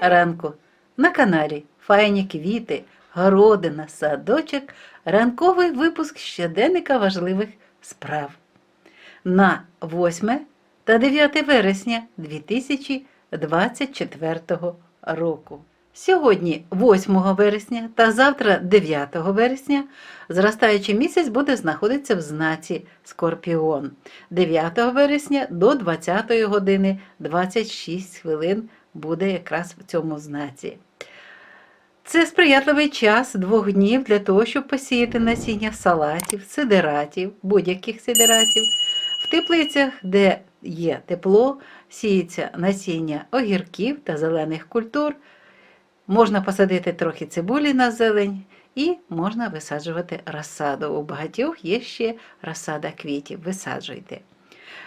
ранку на каналі Файні квіти, городина, садочок, ранковий випуск щоденника важливих справ на 8 та 9 вересня 2024 року. Сьогодні, 8 вересня та завтра, 9 вересня, зростаючий місяць буде знаходитися в знаці Скорпіон. 9 вересня до 20 години 26 хвилин буде якраз в цьому знаці. Це сприятливий час двох днів для того, щоб посіяти насіння салатів, сидератів, будь-яких сидератів. В теплицях, де є тепло, сіється насіння огірків та зелених культур. Можна посадити трохи цибулі на зелень і можна висаджувати розсаду. У багатьох є ще розсада квітів. Висаджуйте.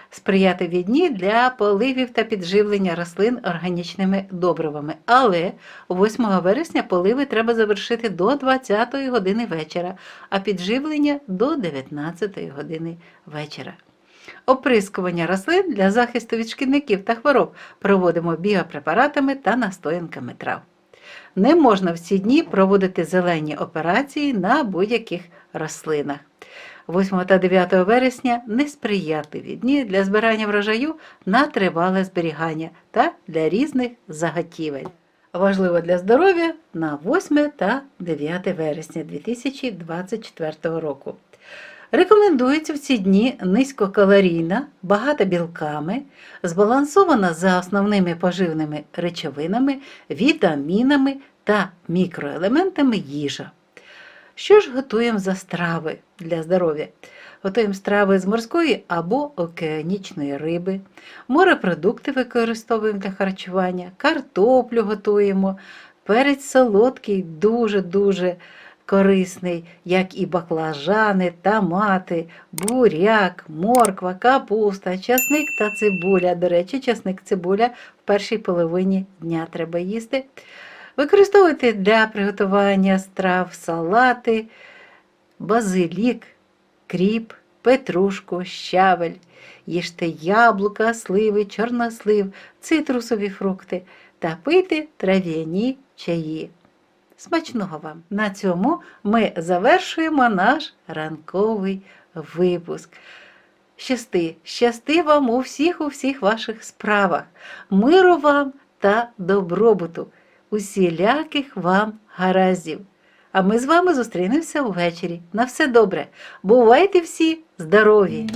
Сприятливі дні для поливів та підживлення рослин органічними добривами. Але 8 вересня поливи треба завершити до 20 години вечора, а підживлення до 19 години вечора. Оприскування рослин для захисту від шкідників та хвороб проводимо біопрепаратами та настоянками трав. Не можна в ці дні проводити зелені операції на будь-яких рослинах. 8 та 9 вересня несприятливі дні для збирання врожаю на тривале зберігання та для різних заготівель. Важливо для здоров'я на 8 та 9 вересня 2024 року. Рекомендується в ці дні низькокалорійна, багата білками, збалансована за основними поживними речовинами, вітамінами та мікроелементами їжа. Що ж готуємо за страви для здоров'я? Готуємо страви з морської або океанічної риби, морепродукти використовуємо для харчування, картоплю готуємо, перець солодкий дуже-дуже корисний, як і баклажани, томати, буряк, морква, капуста, часник та цибуля. До речі, часник цибуля в першій половині дня треба їсти. Використовуйте для приготування страв салати, базилік, кріп, петрушку, щавель. Їжте яблука, сливи, чорнослив, цитрусові фрукти та пийте трав'яні чаї. Смачного вам! На цьому ми завершуємо наш ранковий випуск. Щасти, щасти вам у всіх у всіх ваших справах, миру вам та добробуту, усіляких вам гараздів. А ми з вами зустрінемося ввечері. На все добре. Бувайте всі здорові!